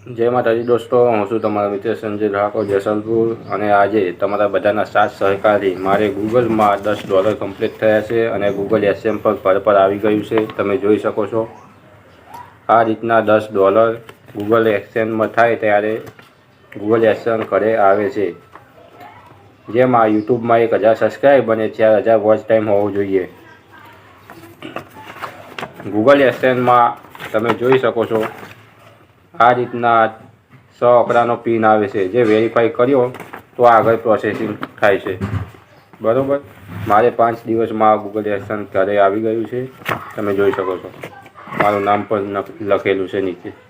જય માતાજી દોસ્તો, હું છું તમારા મિત્ર સંજય ઠાકોર જેસલપુર અને આજે તમારા બધાના સાથ સહકારથી મારે ગૂગલમાં દસ ડોલર કમ્પ્લીટ થયા છે અને ગૂગલ એસએમ પર પર પર આવી ગયું છે. તમે જોઈ શકો છો. આ રીતના દસ ડોલર ગૂગલ એક્સચેન્જમાં થાય ત્યારે ગૂગલ એક્સચેન્જ ઘરે આવે છે. જેમાં યુટ્યુબમાં એક હજાર સબસ્ક્રાઈબ અને ચાર હજાર વોચ ટાઈમ હોવો જોઈએ. ગૂગલ એક્સચેન્જમાં તમે જોઈ શકો છો આ રીતના સો આંકડાનો પિન આવે છે. જે વેરીફાઈ કર્યો તો આગળ પ્રોસેસિંગ થાય છે. બરાબર? મારે પાંચ દિવસમાં ગૂગલ એક્શન ક્યારે આવી ગયું છે? તમે જોઈ શકો છો. મારું નામ પણ લખેલું છે નીચે.